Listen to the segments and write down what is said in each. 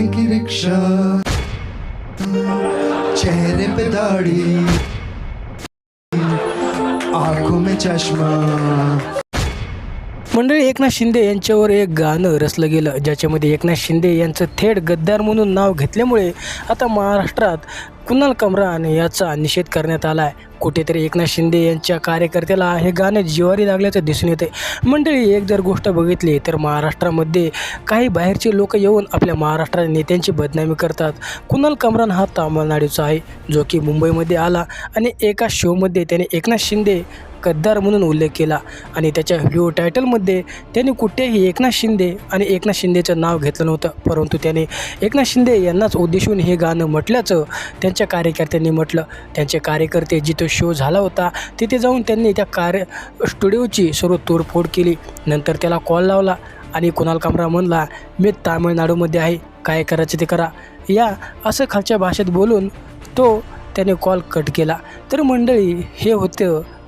थाने की रिक्शा चेहरे पे दाढ़ी. आंखों में चश्मा. मंडळी एकनाथ शिंदे यांच्यावर एक गाणं रचलं गेलं ज्याच्यामध्ये एकनाथ शिंदे यांचं थेट गद्दार म्हणून नाव घेतल्यामुळे आता महाराष्ट्रात कुणाल कमरान याचा निषेध करण्यात आला आहे. कुठेतरी एकनाथ शिंदे यांच्या कार्यकर्त्याला हे गाणं जिवारी लागल्याचं दिसून येते मंडळी एक जर गोष्ट बघितली तर महाराष्ट्रामध्ये काही बाहेरचे लोक येऊन आपल्या महाराष्ट्रात नेत्यांची बदनामी करतात. कुणाल कमरान हा तामिळनाडूचा आहे जो की मुंबईमध्ये आला आणि एका शोमध्ये त्याने एकनाथ शिंदे गद्दार म्हणून उल्लेख केला आणि त्याच्या व्हिडिओ टायटलमध्ये त्यांनी कुठेही एकनाथ शिंदे आणि एकनाथ शिंदेचं नाव घेतलं नव्हतं. परंतु त्याने एकनाथ शिंदे यांनाच उद्देशून हे गाणं म्हटल्याचं त्यांच्या कार्यकर्त्यांनी म्हटलं. त्यांचे कार्यकर्ते जिथं शो झाला होता तिथे जाऊन त्यांनी त्या कार्य स्टुडिओची सर्व तोडफोड केली. नंतर त्याला कॉल लावला आणि कुणाल कामरा म्हणला मी तामिळनाडूमध्ये आहे काय करायचं ते करा. या असं खालच्या भाषेत बोलून तो त्याने कॉल कट केला. तर मंडळी हे होतं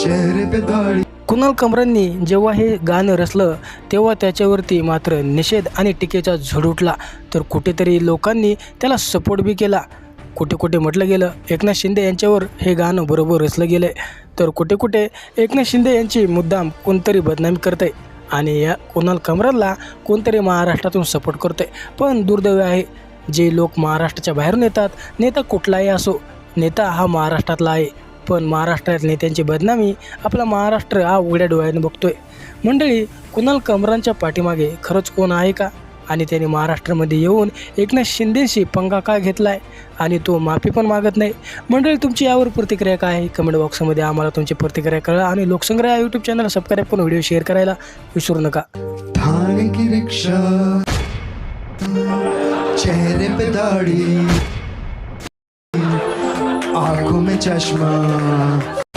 चेहरे पे दाढ़ी। कुणाल कमरांनी जेव्हा हे गाणं रचलं तेव्हा त्याच्यावरती मात्र निषेध आणि टीकेचा झड उठला. तर कुठेतरी लोकांनी त्याला सपोर्ट बी केला. कुठे कुठे म्हटलं गेलं एकनाथ शिंदे यांच्यावर हे गाणं बरोबर रचलं गेलं तर कुठे कुठे एकनाथ शिंदे यांची मुद्दाम कोणतरी बदनामी करते आणि या कुणाल कमराला कोणतरी महाराष्ट्रातून सपोर्ट करते आहे पण दुर्दैव आहे जे लोक महाराष्ट्राच्या बाहेरून येतात नेता कुठलाही असो नेता हा महाराष्ट्रातला आहे. पण महाराष्ट्रात नेत्यांची बदनामी आपला महाराष्ट्र हा उघड्या डोळ्याने बघतोय. मंडळी कुणाल कमरांच्या पाठीमागे खरंच कोण आहे का? आणि त्याने महाराष्ट्रामध्ये येऊन एकनाथ शिंदेशी पंगा का घेतला आहे आणि तो माफी पण मागत नाही. मंडळी तुमची यावर प्रतिक्रिया काय आहे? कमेंट बॉक्समध्ये आम्हाला तुमची प्रतिक्रिया कळा आणि लोकसंग्रह या यूट्यूब चॅनल सबस्क्राईब करून व्हिडिओ शेअर करायला विसरू नका. थाने की रिक्षा चेहरे पे दाढ़ी. आंखों में चश्मा